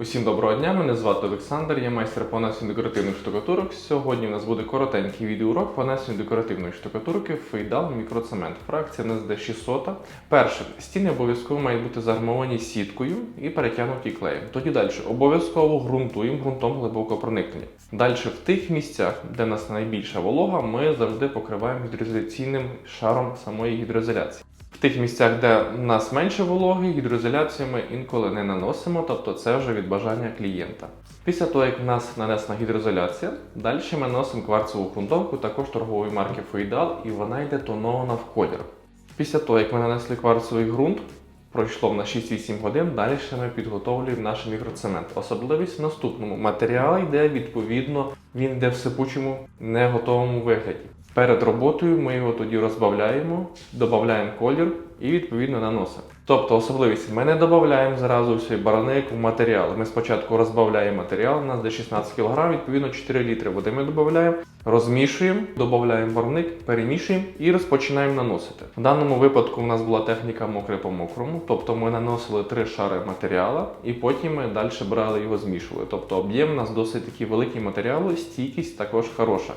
Усім доброго дня, мене звати Олександр, я майстер по декоративних штукатурок. Сьогодні у нас буде коротенький відеоурок по нанесенню декоративної штукатурки Фейдал мікроцемент. Фракція НСД 600. Перше, стіни обов'язково мають бути загармовані сіткою і перетягнуті клеєм. Тоді далі обов'язково ґрунтуємо ґрунтом глибокого проникнення. Далі в тих місцях, де в нас найбільша волога, ми завжди покриваємо гідроізоляційним шаром самої гідроізоляції. Тих місцях, де в нас менше вологи, гідроізоляцію ми інколи не наносимо, тобто це вже від бажання клієнта. Після того, як в нас нанесена гідроізоляція, далі ми наносимо кварцеву ґрунтовку, також торгової марки Фейдал, і вона йде тонована в колір. Після того, як ми нанесли кварцевий ґрунт, пройшло в нас 6-8 годин, далі ми підготовлюємо наш мікроцемент. Особливість в наступному. Матеріал йде відповідно, він йде в сипучому, не готовому вигляді. Перед роботою ми його тоді розбавляємо, додаємо колір і відповідно наносимо. Тобто особливість ми не додаємо зразу всій бараник в матеріал. Ми спочатку розбавляємо матеріал, у нас де 16 кг, відповідно 4 літри води ми додаємо, розмішуємо, додаємо барвник, перемішуємо і розпочинаємо наносити. В даному випадку у нас була техніка мокре по мокрому, тобто ми наносили три шари матеріалу і потім ми далі брали його змішували. Тобто об'єм у нас досить такий великий матеріал, стійкість також хороша.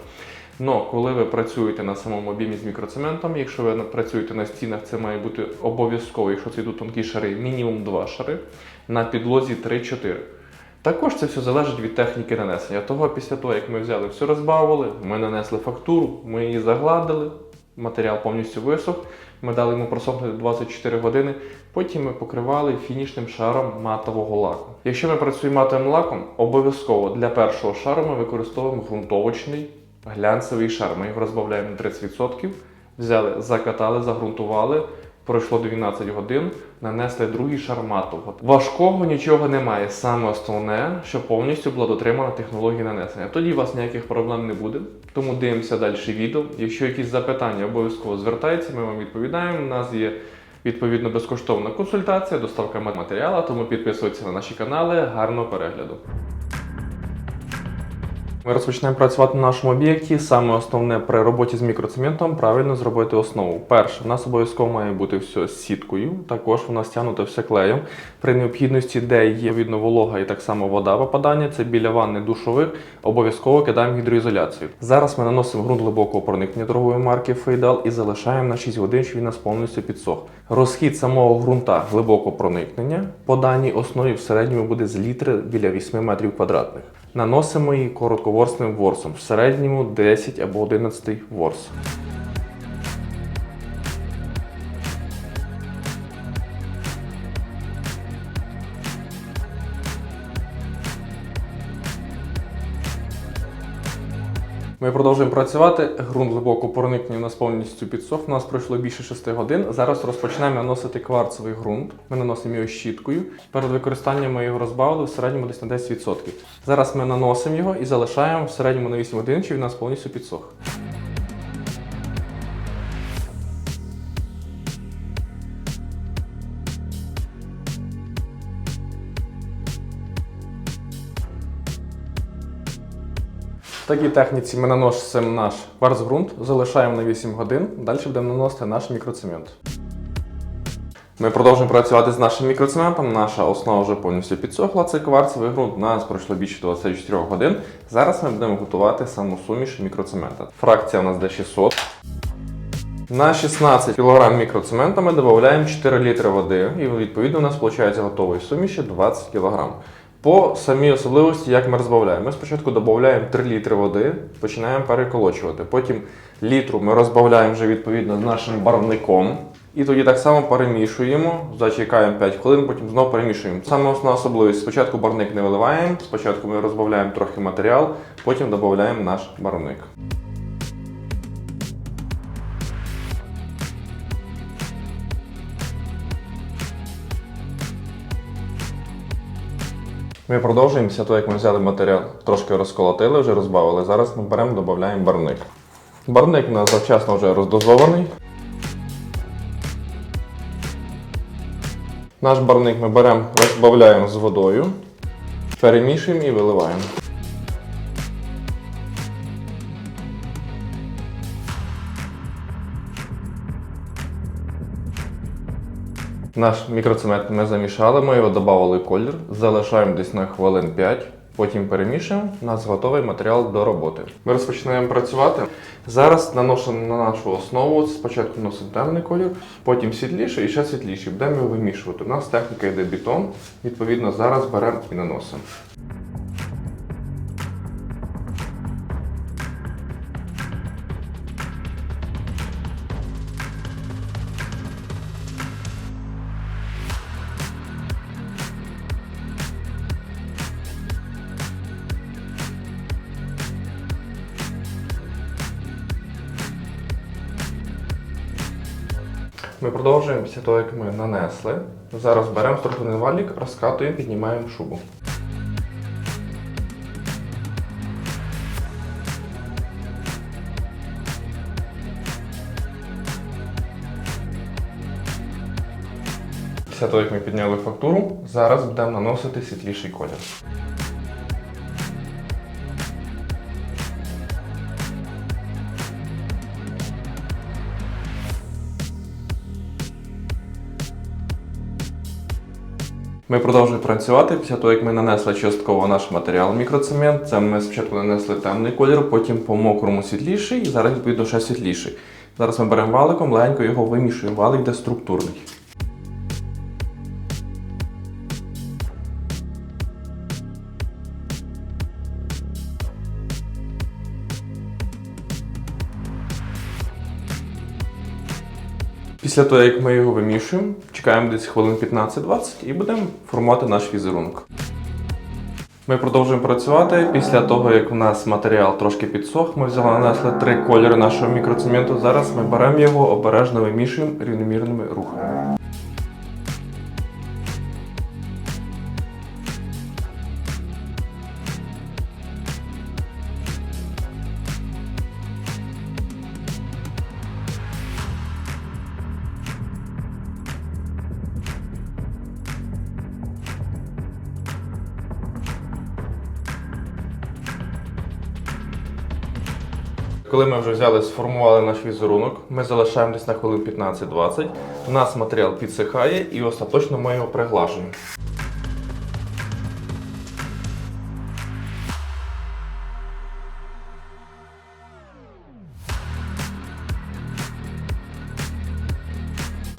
Но коли ви працюєте на самому об'ємі з мікроцементом, якщо ви працюєте на стінах, це має бути обов'язково, якщо це йдуть тонкі шари, мінімум 2 шари, на підлозі 3-4. Також це все залежить від техніки нанесення. Того після того, як ми взяли все розбавили, ми нанесли фактуру, ми її загладили, матеріал повністю висох, ми дали йому просохнути 24 години, потім ми покривали фінішним шаром матового лаку. Якщо ми працюємо матовим лаком, обов'язково для першого шару ми використовуємо ґрунтовочний глянцевий шар. Ми його розбавляємо на 30%, взяли, закатали, загрунтували. Пройшло 12 годин, нанесли другий шар матового. Важкого нічого немає. Саме основне, що повністю була дотримана технологія нанесення. Тоді у вас ніяких проблем не буде. Тому дивимося далі відео. Якщо якісь запитання, обов'язково звертайтеся, ми вам відповідаємо. У нас є відповідно безкоштовна консультація, доставка матеріалу, тому підписуйтесь на наші канали. Гарного перегляду! Ми розпочнемо працювати на нашому об'єкті. Саме основне при роботі з мікроцементом правильно зробити основу. Перше, у нас обов'язково має бути все з сіткою. Також у нас стягнуто все клеєм. При необхідності, де є відно волога і так само вода попадання, це біля ванни душових, обов'язково кидаємо гідроізоляцію. Зараз ми наносимо ґрунт глибокого проникнення торгової марки Фейдал і залишаємо на 6 годин, щоб він нас повністю підсох. Розхід самого ґрунта глибокого проникнення по даній основі в середньому буде з літри біля 8 метрів квадратних. Наносимо її коротковорсним ворсом, в середньому 10 або 11 ворс. Ми продовжуємо працювати. Грунт глибоко проникнув у нас повністю підсох. У нас пройшло більше 6 годин. Зараз розпочинаємо наносити кварцевий ґрунт. Ми наносимо його щіткою. Перед використанням ми його розбавили в середньому десь на 10%. Зараз ми наносимо його і залишаємо в середньому на 8 годин, чи він у нас повністю підсох. Такій техніці ми наносимо наш кварцґрунт, залишаємо на 8 годин, далі будемо наносити наш мікроцемент. Ми продовжуємо працювати з нашим мікроцементом. Наша основа вже повністю підсохла. Це кварцевий ґрунт. У нас пройшло більше 24 годин. Зараз ми будемо готувати саму суміш мікроцемента. Фракція у нас де 600. На 16 кг мікроцемента ми додаємо 4 літри води, і відповідно у нас виходить готової суміші 20 кг. По самій особливості, як ми розбавляємо. Ми спочатку додаємо 3 літри води, починаємо переколочувати. Потім літру ми розбавляємо вже відповідно з нашим барвником. І тоді так само перемішуємо, зачекаємо 5 хвилин, потім знову перемішуємо. Саме основна особливість: спочатку барвник не виливаємо, спочатку ми розбавляємо трохи матеріал, потім додаємо наш барвник. Ми продовжуємо після того, як ми взяли матеріал, трошки розколотили, вже розбавили. Зараз ми беремо, додаємо барник. Барник у нас завчасно вже роздозований. Наш барник ми беремо, розбавляємо з водою, перемішуємо і виливаємо. Наш мікроцемент ми замішали, ми його додали колір, залишаємо десь на хвилин 5, потім перемішуємо. У нас готовий матеріал до роботи. Ми розпочинаємо працювати. Зараз наносимо на нашу основу. Спочатку наносимо темний колір, потім світліший і ще світліший. Будемо його вимішувати. У нас техніка йде бетон. Відповідно, зараз беремо і наносимо. Ми продовжуємо після того, як ми нанесли. Зараз беремо структурний валік, розкатуємо, піднімаємо шубу. Після того, як ми підняли фактуру, зараз будемо наносити світліший колір. Ми продовжуємо працювати після того, як ми нанесли частково наш матеріал мікроцемент. Це ми спочатку нанесли темний колір, потім по мокрому світліший і зараз відповідно ще світліший. Зараз ми беремо валиком, легенько його вимішуємо. Валик йде структурний. Після того, як ми його вимішуємо, чекаємо десь хвилин 15-20 і будемо формувати наш візерунок. Ми продовжуємо працювати. Після того, як у нас матеріал трошки підсох, ми взяли нанесли три кольори нашого мікроцементу. Зараз ми беремо його, обережно вимішуємо рівномірними рухами. Коли ми вже взяли, сформували наш візерунок, ми залишаємо десь на хвилин 15-20. У нас матеріал підсихає і остаточно ми його приглажуємо.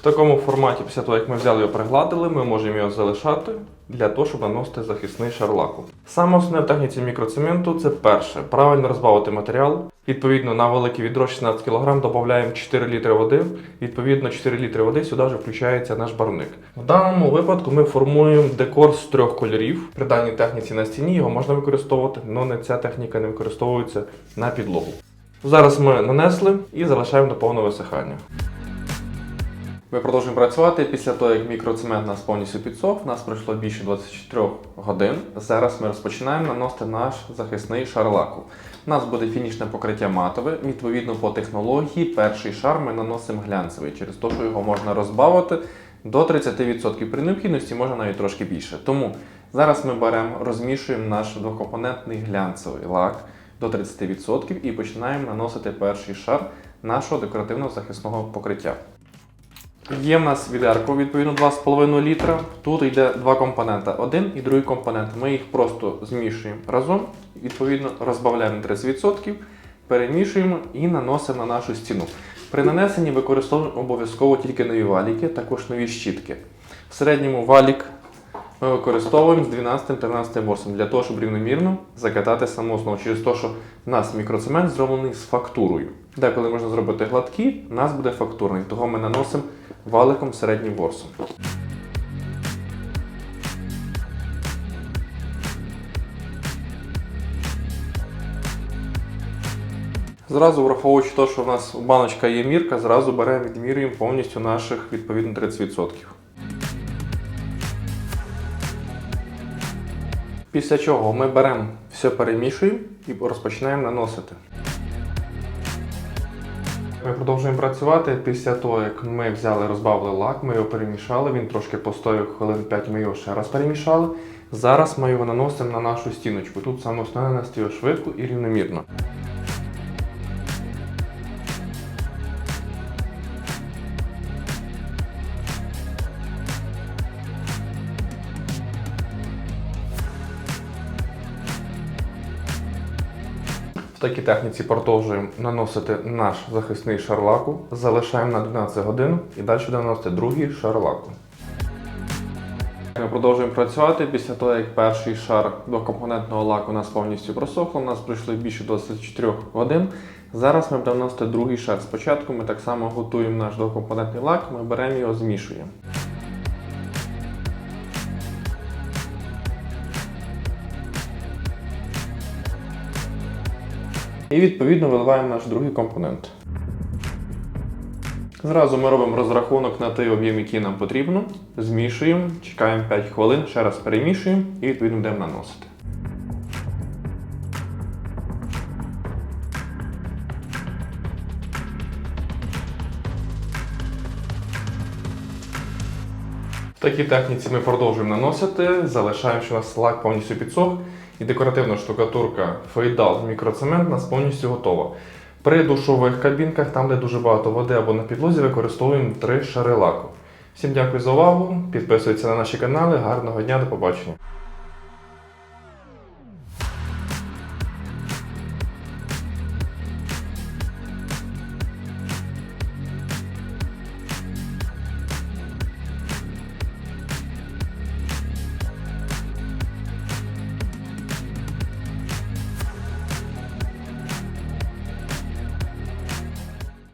В такому форматі, після того, як ми взяли його пригладили, ми можемо його залишати для того, щоб наносити захисний шар лаку. Саме основне в техніці мікроцементу це перше правильно розбавити матеріал. Відповідно, на велике відро 16 кг додаємо 4 літри води. Відповідно, 4 літри води сюди вже включається наш барвник. В даному випадку ми формуємо декор з трьох кольорів. При даній техніці на стіні його можна використовувати, але не ця техніка не використовується на підлогу. Зараз ми нанесли і залишаємо до повного висихання. Ми продовжуємо працювати після того, як мікроцемент нас повністю підсох. У нас пройшло більше 24 годин. Зараз ми розпочинаємо наносити наш захисний шар лаку. У нас буде фінішне покриття матове. Відповідно, по технології перший шар ми наносимо глянцевий, через те, що його можна розбавити до 30%. При необхідності можна навіть трошки більше. Тому зараз ми беремо, розмішуємо наш двокомпонентний глянцевий лак до 30% і починаємо наносити перший шар нашого декоративного захисного покриття. Є в нас відерко, відповідно 2,5 літра. Тут йде два компоненти. Один і другий компонент. Ми їх просто змішуємо разом, відповідно, розбавляємо 30%, перемішуємо і наносимо на нашу стіну. При нанесенні використовуємо обов'язково тільки нові валіки, також нові щітки. В середньому валік ми використовуємо з 12-13 ворсом для того, щоб рівномірно закатати саму основу. Через те, що в нас мікроцемент зроблений з фактурою. Деколи можна зробити гладкий, у нас буде фактурний, того ми наносимо валиком середнім ворсом. Зразу враховуючи те, що в нас баночка є мірка, зразу беремо відмірюємо повністю наших відповідно 30%. Після чого ми беремо все перемішуємо і розпочинаємо наносити. Ми продовжуємо працювати. Після того, як ми взяли, розбавили лак, ми його перемішали, він трошки постояв хвилин 5, ми його ще раз перемішали. Зараз ми його наносимо на нашу стіночку. Тут саме основне нанести його швидко і рівномірно. Такій техніці продовжуємо наносити наш захисний шар лаку, залишаємо на 12 годин і далі будемо наносити другий шар лаку. Ми продовжуємо працювати після того, як перший шар двокомпонентного лаку у нас повністю просохло. У нас пройшло більше 24 годин. Зараз ми будемо наносити другий шар. Спочатку ми так само готуємо наш двокомпонентний лак, ми беремо його, змішуємо. І відповідно виливаємо наш другий компонент. Зразу ми робимо розрахунок на той об'єм, який нам потрібно. Змішуємо, чекаємо 5 хвилин, ще раз перемішуємо і відповідно будемо наносити. В такій техніці ми продовжуємо наносити, залишаємо, що у нас лак повністю підсох, і декоративна штукатурка Фейдал мікроцемент у нас повністю готова. При душових кабінках, там де дуже багато води або на підлозі, використовуємо три шари лаку. Всім дякую за увагу. Підписуйтесь на наші канали. Гарного дня, до побачення.